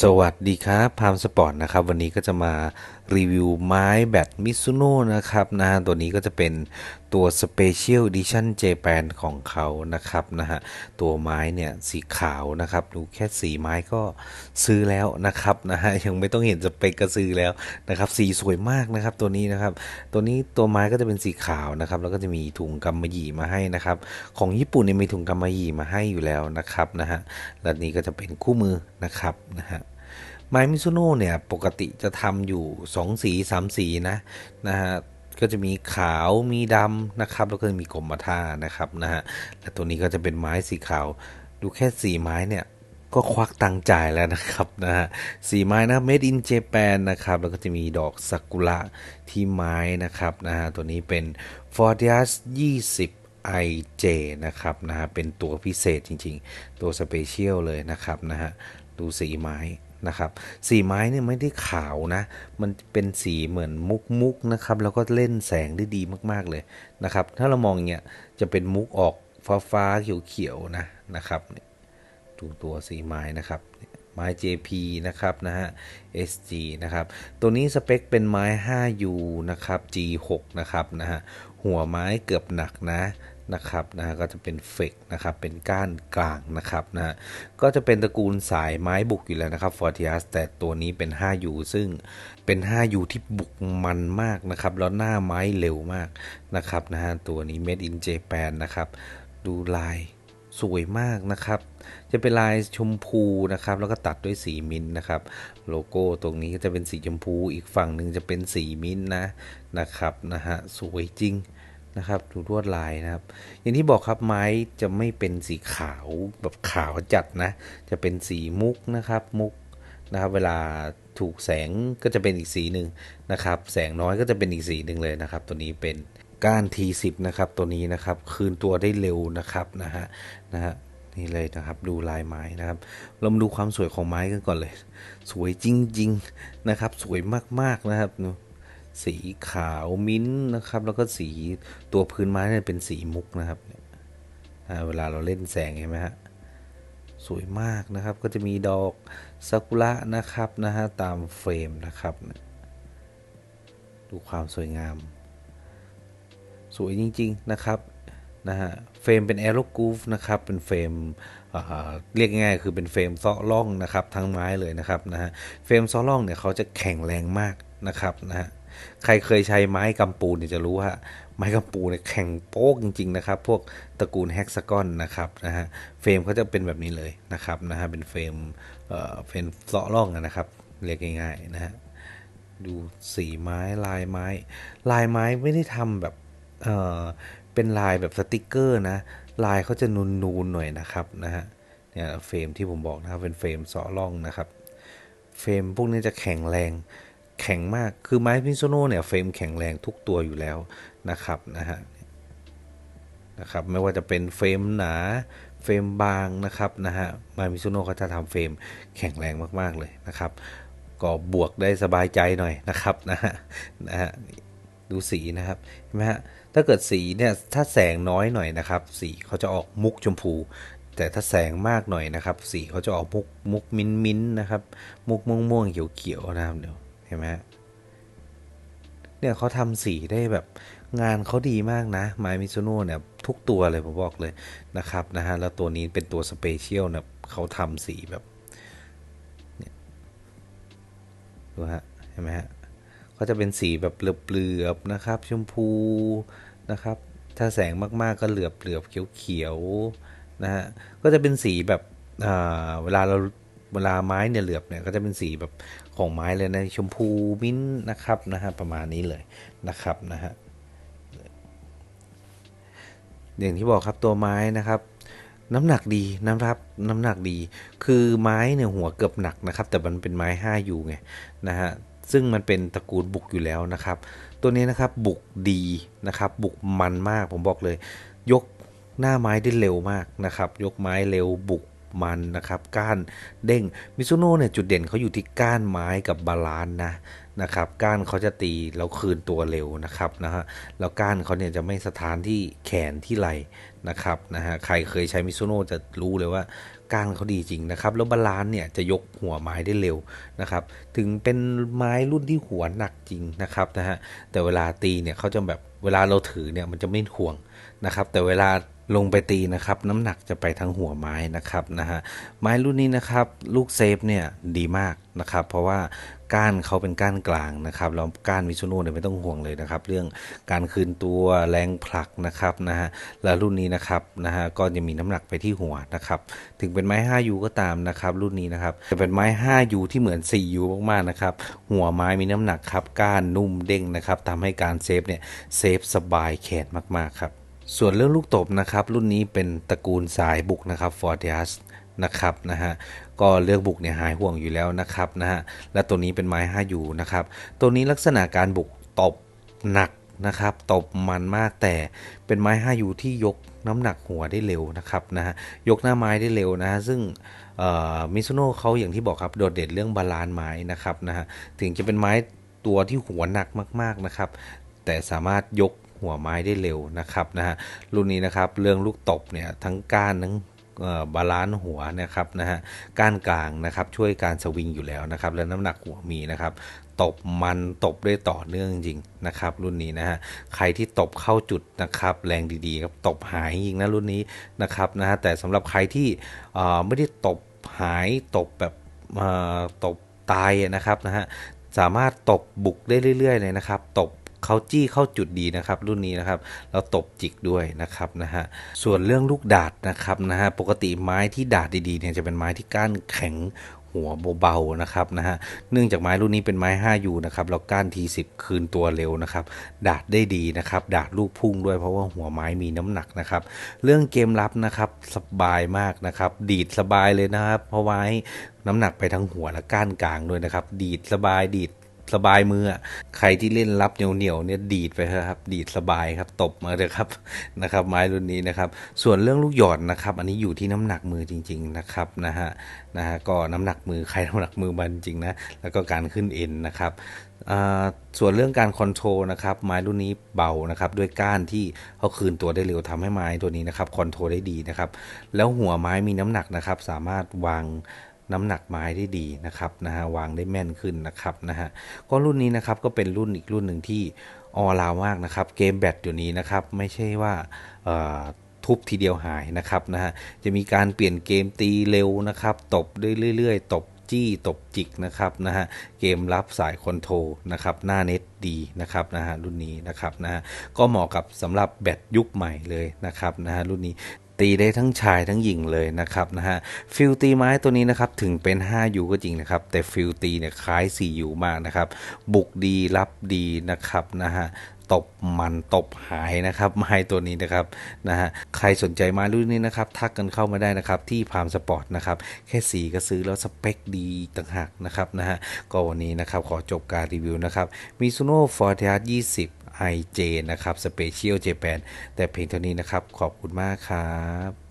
สวัสดีครับพามสปอร์ตนะครับ วันนี้ก็จะมารีวิวไม้แบตมิซุโน่นะครับนะฮะตัวนี้ก็จะเป็นตัว Special Edition Japan ของเขานะครับนะฮะตัวไม้เนี่ยสีขาวนะครับ ดูแค่สีไม้ก็ซื้อแล้วนะครับนะฮะยังไม่ต้องเห็นสเปคก็ซื้อแล้วนะครับ สีสวยมากนะครับตัวนี้นะครับ ตัวนี้ตัวไม้ก็จะเป็นสีขาวนะครับ แล้วก็จะมีถุงกำมะหยี่มาให้นะครับ ของญี่ปุ่นเนี่ยมีถุงกำมะหยี่มาให้อยู่แล้วนะครับนะฮะและนี่ก็จะเป็นคู่มือนะครับนะฮะ ไม้มิซุโน่เนี่ยปกติจะทำอยู่ 2 สี 3 สีนะนะฮะก็จะมีขาวมีดำนะครับแล้วก็มีกรมท่านะครับนะฮะและตัวนี้ก็จะเป็นไม้สีขาว ดูแค่สีไม้เนี่ยก็ควักตังจ่ายแล้วนะครับนะฮะสีไม้นะ made in Japan นะครับแล้วก็จะมีดอกซากุระที่ไม้นะครับนะฮะตัวนี้เป็น f o r d i a s 20 IJ นะครับนะฮะเป็นตัวพิเศษจริงๆ ตัวสเปเชียลเลยนะครับนะฮะดูสีไม้ นะครับ สีไม้เนี่ยไม่ได้ขาวนะ มันเป็นสีเหมือนมุกมุกนะครับ แล้วก็เล่นแสงได้ดีมากๆเลยนะครับ ถ้าเรามองเนี่ยจะเป็นมุกออกฟ้าฟ้าๆเขียวๆนะนะครับดูตัวสีไม้นะครับ ไม้ JP นะครับนะฮะ SG นะครับ ตัวนี้สเปคเป็นไม้ 5U นะครับ G6 นะครับนะฮะ หัวไม้เกือบหนักนะ นะครับนะฮะก็จะเป็นเฟกนะครับเป็นก้านกลางนะครับนะฮะก็จะเป็นตระกูลสายไม้บุกอยู่แล้วนะครับ Fortius แต่ตัวนี้เป็น 5U ซึ่งเป็น 5U ที่บุกมันมากนะครับ แล้วหน้าไม้เร็วมากนะครับนะฮะตัวนี้ Made in Japan นะครับดูลายสวยมากนะครับ จะเป็นลายชมพูนะครับ แล้วก็ตัดด้วยสีมิ้นนะครับ โลโก้ตรงนี้ก็จะเป็นสีชมพู อีกฝั่งหนึ่งจะเป็นสีมิ้นนะนะครับนะฮะสวยจริง นะครับดูลวดลายนะครับ อย่างที่บอกครับไม้จะไม่เป็นสีขาวแบบขาวจัดนะจะเป็นสีมุกนะครับมุกนะครับเวลาถูกแสงก็จะเป็นอีกสีหนึ่งนะครับ แสงน้อยก็จะเป็นอีกสีหนึ่งเลยนะครับ ตัวนี้เป็นก้าน T10 นะครับ ตัวนี้นะครับคืนตัวได้เร็วนะครับนะฮะนะฮะนี่เลยนะครับดูลายไม้นะครับ เรามาดูความสวยของไม้กันก่อนเลย สวยจริง ๆนะครับ สวยมากๆนะครับดู สีขาวมิ้นท์นะครับ แล้วก็สีตัวพื้นไม้เนี่ยเป็นสีมุกนะครับเวลาเราเล่นแสงเห็นไหมฮะสวยมากนะครับ ก็จะมีดอกซากุระนะครับนะฮะตามเฟรมนะครับ ดูความสวยงาม สวยจริง ๆ นะครับนะฮะเฟรมเป็น a e r o g r o o v นะครับ เป็นเฟรมเรียกง่ายคือเป็นเฟรมซ้อล่องนะครับ ทั้งไม้เลยนะครับนะฮะเฟรมซ้อล่องเนี่ยเขาจะแข็งแรงมากนะครับนะฮะ ใครเคยใช้ไม้กำปูเนี่ยจะรู้ว่าไม้กำปูเนี่ยแข็งโป๊กจริง ๆ นะครับ พวกตระกูลแฮกซากอนนะครับนะฮะเฟรมเขาจะเป็นแบบนี้เลยนะครับนะฮะเป็นเฟรมเอ่อเฟรมซ้อล่องนะครับเรียกง่ายๆนะฮะดูสีไม้ลายไม้ ลายไม้ไม่ได้ทำแบบเอ่อเป็นลายแบบสติกเกอร์นะลายเขาจะนูนๆหน่อยนะครับนะฮะเนี่ยเฟรมที่ผมบอกนะครับเป็นเฟรมเสาะล่องนะครับ เฟรมพวกนี้จะแข็งแรง แข็งมากคือไม้พิซโซโนเนี่ยเฟรมแข็งแรงทุกตัวอยู่แล้วนะครับนะฮะนะครับไม่ว่าจะเป็นเฟรมหนาเฟรมบางนะครับนะฮะมามิซุโน่เขาจะทำเฟรมแข็งแรงมาก ๆ เลยนะครับ ก็บวกได้สบายใจหน่อยนะครับนะฮะนะฮะดูสีนะครับเห็นไหมฮะถ้าเกิดสีเนี่ยถ้าแสงน้อยหน่อยนะครับ สีเขาจะออกมุกชมพู แต่ถ้าแสงมากหน่อยนะครับ สีเขาจะออกมุกมุกมิ้นมิ้นนะครับ มุกม่วงม่วงเขียวเขียวนะครับเดี๋ยว เห็นไหมเนี่ยเขาทำสีได้แบบงานเขาดีมากนะไมมิซูโน่เนี่ย ทุกตัวเลยผมบอกเลยนะครับนะฮะ แล้วตัวนี้เป็นตัวสเปเชียลเนี่ยเขาทำสีแบบเนี่ยดูฮะ เห็นไหมฮะเขาจะเป็นสีแบบเหลือบๆนะครับ ชมพูนะครับ ถ้าแสงมากๆก็เหลือบเหลือบๆเขียวๆนะฮะ ก็จะเป็นสีแบบอ่าเวลาเรา เวลาไม้เนี่ยเหลือบเนี่ยก็จะเป็นสีแบบของไม้เลยนะชมพูมิ้นนะครับนะฮะประมาณนี้เลยนะครับนะฮะอย่างที่บอกครับตัวไม้นะครับ น้ำหนักดีนะครับน้ำหนักดี คือไม้เนี่ยหัวเกือบหนักนะครับ แต่มันเป็นไม้5อยู่ไงนะฮะซึ่งมันเป็นตระกูลบุกอยู่แล้วนะครับ ตัวนี้นะครับบุกดีนะครับ บุกมันมากผมบอกเลย ยกหน้าไม้ได้เร็วมากนะครับ ยกไม้เร็วบุก มันนะครับ ก้านเด้งมิซูโน่เนี่ยจุดเด่นเขาอยู่ที่ก้านไม้กับบาลานนะนะครับก้านเขาจะตีแล้วคืนตัวเร็วนะครับนะฮะแล้วก้านเขาเนี่ยจะไม่สถานที่แขนที่ไหล่นะครับนะฮะใครเคยใช้มิซูโน่จะรู้เลยว่าก้านเขาดีจริงนะครับ แล้วบาลานเนี่ยจะยกหัวไม้ได้เร็วนะครับ ถึงเป็นไม้รุ่นที่หัวหนักจริงนะครับนะฮะแต่เวลาตีเนี่ยเขาจะแบบเวลาเราถือเนี่ยมันจะไม่ห่วงนะครับ แต่เวลา ลงไปตีนะครับ น้ำหนักจะไปทั้งหัวไม้นะครับนะฮะไม้รุ่นนี้นะครับลูกเซฟเนี่ยดีมากนะครับ เพราะว่าก้านเขาเป็นก้านกลางนะครับแล้วก้านมิซูโน่เนี่ยไม่ต้องห่วงเลยนะครับ เรื่องการคืนตัวแรงผลักนะครับนะฮะแล้วรุ่นนี้นะครับนะฮะก็จะมีน้ำหนักไปที่หัวนะครับ ถึงเป็นไม้ 5U ก็ตามนะครับ รุ่นนี้นะครับจะเป็นไม้ 5U ที่เหมือน 4U มากๆนะครับ หัวไม้มีน้ำหนักครับ ก้านนุ่มเด้งนะครับทำให้การเซฟเนี่ยเซฟสบายแขนมากๆครับ ส่วนเรื่องลูกตบนะครับ รุ่นนี้เป็นตระกูลสายบุกนะครับ f o r t i u s นะครับนะฮะก็เลือกบุกเนี่ยหายห่วงอยู่แล้วนะครับนะฮะและตัวนี้เป็นไม้ 5U นะครับ ตัวนี้ลักษณะการบุกตบหนักนะครับตบมันมากแต่เป็นไม้ 5U ที่ยกน้ำหนักหัวได้เร็วนะครับนะฮะยกหน้าไม้ได้เร็วนะฮะซึ่งมิซูโน่เขาอย่างที่บอกครับโดดเด่นเรื่องบาลานซ์ไม้นะครับนะฮะถึงจะเป็นไม้ตัวที่หัวหนักมากๆนะครับ แต่สามารถยก หัวไม้ได้เร็วนะครับนะฮะรุ่นนี้นะครับเรื่องลูกตบเนี่ยทั้งก้านทั้งบาลานซ์หัวนะครับนะฮะก้านกลางนะครับช่วยการสวิงอยู่แล้วนะครับแล้วน้ำหนักหัวมีนะครับตบมันตบได้ต่อเนื่องจริงนะครับ รุ่นนี้นะฮะใครที่ตบเข้าจุดนะครับ แรงดีๆครับตบหายจริงนะรุ่นนี้นะครับนะฮะแต่สำหรับใครที่ไม่ได้ตบหายตบแบบตบตายนะครับนะฮะสามารถตบบุกได้เรื่อยๆเลยนะครับ ตบ เขาจี้เข้าจุดดีนะครับ รุ่นนี้นะครับแล้วตบจิกด้วยนะครับนะฮะส่วนเรื่องลูกดาดนะครับนะฮะปกติไม้ที่ดาดดีๆเนี่ยจะเป็นไม้ที่ก้านแข็งหัวเบาๆนะครับนะฮะเนื่องจากไม้รุ่นนี้เป็นไม้ 5U นะครับแล้วก้านที10 คืนตัวเร็วนะครับ ดาดได้ดีนะครับ ดาดลูกพุ่งด้วยเพราะว่าหัวไม้มีน้ำหนักนะครับ เรื่องเกมรับนะครับสบายมากนะครับ ดีดสบายเลยนะครับ เพราะไม้น้ำหนักไปทั้งหัวและก้านกลางด้วยนะครับ ดีดสบายดีด สบายมือใครที่เล่นรับเหนียวเหนียวเนี่ยดีดไปครับ ดีดสบายครับตบมาเลยครับนะครับ ไม้รุ่นนี้นะครับ ส่วนเรื่องลูกหยอดนะครับ อันนี้อยู่ที่น้ำหนักมือจริง ๆนะครับนะฮะนะฮะก็น้ำหนักมือใครน้ำหนักมือมันจริงนะแล้วก็การขึ้นเอ็นนะครับส่วนเรื่องการคอนโทรลนะครับไม้รุ่นนี้เบานะครับด้วยก้านที่เขาคืนตัวได้เร็วทำให้ไม้ตัวนี้นะครับคอนโทรลได้ดีนะครับแล้วหัวไม้มีน้ำหนักนะครับ สามารถวาง น้ำหนักไม้ได้ดีนะครับนะฮะวางได้แม่นขึ้นนะครับนะฮะก็รุ่นนี้นะครับก็เป็นรุ่นอีกรุ่นหนึ่งที่ออลามากนะครับ เกมแบตอยู่นี้นะครับไม่ใช่ว่าทุบทีเดียวหายนะครับนะฮะจะมีการเปลี่ยนเกมตีเร็วนะครับ ตบเรื่อยๆตบ จี้ตบจิกนะครับนะฮะเกมรับสายคอนโทรนะครับหน้าเน็ตดีนะครับนะฮะรุ่นนี้นะครับนะฮะก็เหมาะกับสำหรับแบตยุคใหม่เลยนะครับนะฮะรุ่นนี้ตีได้ทั้งชายทั้งหญิงเลยนะครับนะฮะฟิลตีไม้ตัวนี้นะครับถึงเป็น 5U ก็จริงนะครับ แต่ฟิลตีเนี่ยคล้าย 4U มากนะครับ บุกดีรับดีนะครับนะฮะ ตบมันตบหายนะครับไม้ตัวนี้นะครับนะฮะใครสนใจมารุ่นนี้นะครับทักกันเข้ามาได้นะครับที่พามสปอร์ตนะครับแค่สีก็ซื้อแล้วสเปคดีต่างหากนะครับนะฮะก็วันนี้นะครับขอจบการรีวิวนะครับมิซูโน่ฟอร์เทียส20 IJ นะครับสเปเชียลเจแปนแต่เพียงเท่านี้นะครับ ขอบคุณมากครับ